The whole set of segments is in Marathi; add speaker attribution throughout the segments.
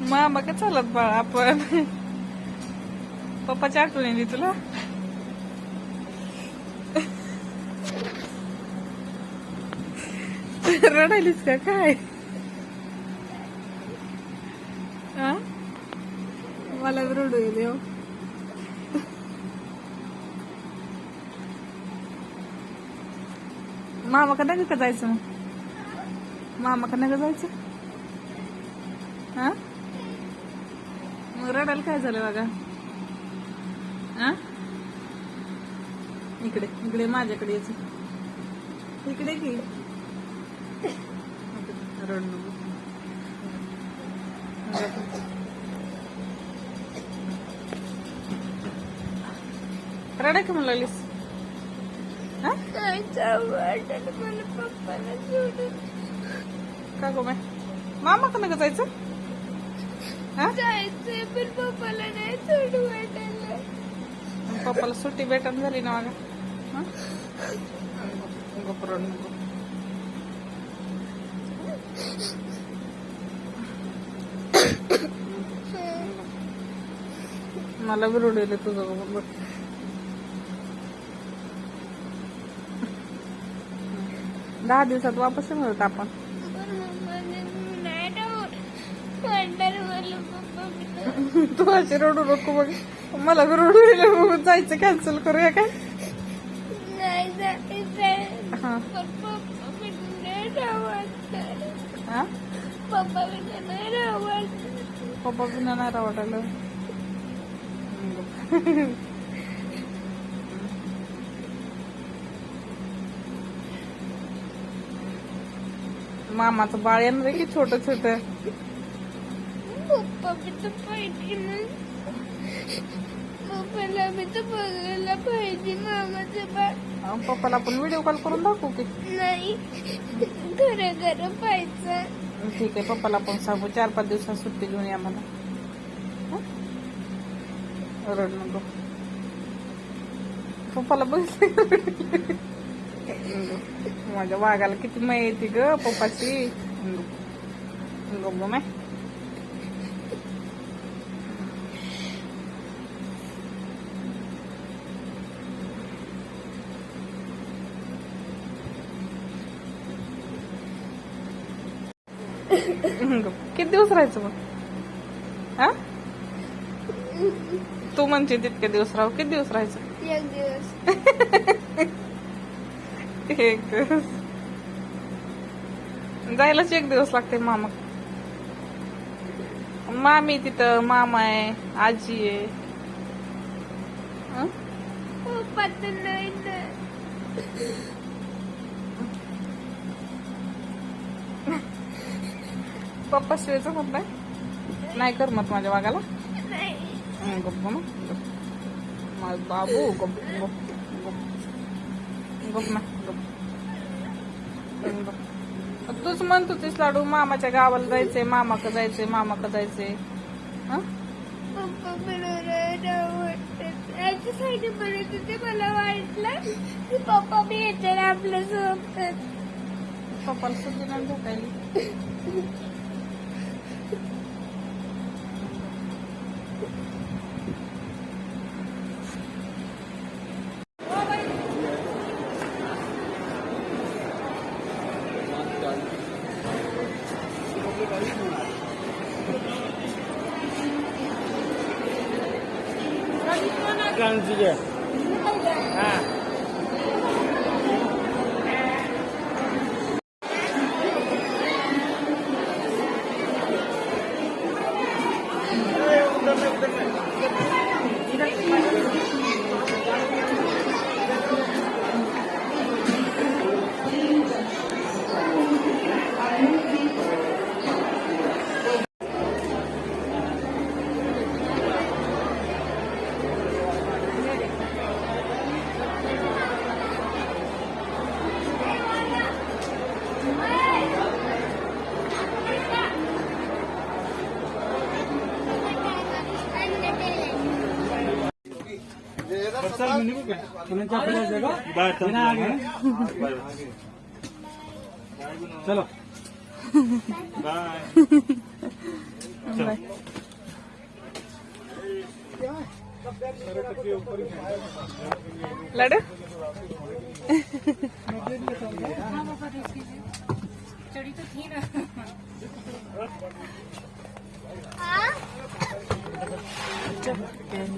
Speaker 1: मामा का चालत बाळा आपण? पप्पाची आठवण येते तुला? रडायलीस का काय? मला रडू येते हो. मामा का नका जायचं मग? मामा का नका जायचं? हा रडायला काय झालं बघा? हा इकडे इकडे माझ्याकडे इकडे की? रड नको. रडा का
Speaker 2: सोडून.
Speaker 1: का गो मामा का नका जायचं.
Speaker 2: जायचंय पण पप्पाला नाही
Speaker 1: पप्पाला सुट्टी भेटून झाली ना हा? मला बी रडू येईल तुझं दहा दिवसात वापस होत आपण. तू अशी रडू नको बघ मला रडू बघून जायचं कॅन्सल करूया काय? हा.
Speaker 2: पप्पा बिना नाही
Speaker 1: हा?
Speaker 2: पप्पा बिना
Speaker 1: रावटायला मामाचं बाळ येणार की छोट छोट
Speaker 2: पप्पा पाहिजे पप्पाला मी तर बघायला पाहिजे मामाचं बाळ
Speaker 1: पप्पाला आपण व्हिडिओ कॉल करून दाखवू की?
Speaker 2: नाही खरं घर पाहिजे
Speaker 1: ठीक आहे पप्पाला आपण सांगू. चार पाच दिवसात सुट्टी घेऊन या मला रड नको. पप्पाला बघितलं माझ्या वाघाला किती मय येते ग पप्पाची. Go my. किती दिवस राहायचं मग? हा? तू म्हणते तितके दिवस राहू. किती दिवस राहायचं?
Speaker 2: एक दिवस.
Speaker 1: एक दिवस. जायलाच एक दिवस लागते मामा. मामी तिथं मामा आहे आजी आहे. हं?
Speaker 2: तर नाही
Speaker 1: पप्पा शिवायचं होत नाही नाही कर मत माझ्या हं, गप्प ना. माझा बाबू गप्प गप्प गप्प. गप्प ना गप्प. तूच म्हणत होतीस लाडू मामाच्या गावाला जायचंय मामाक जायचंय मामाक जायचंय. हं?
Speaker 2: होते मला वाटलं की पप्पा मी येतात आपल्यासोबत.
Speaker 1: पप्पाला सुट्टी नाही भेटायली? 感じで。はい。Thank you.
Speaker 3: चलो. बाय
Speaker 1: नाही लाडू
Speaker 2: हाँ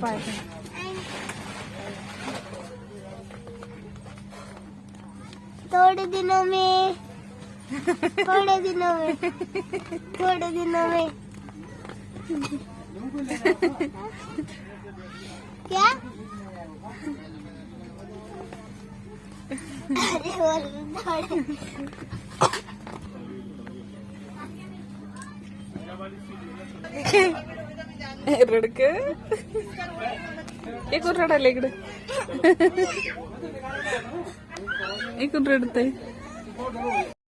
Speaker 1: पाय
Speaker 2: थोड़े दिनों में थोड़े दिनों में थोड़े दिनों में क्या अरे बोल थोड़े
Speaker 1: रडक एकूण रडायला इकडे. एकूण आहे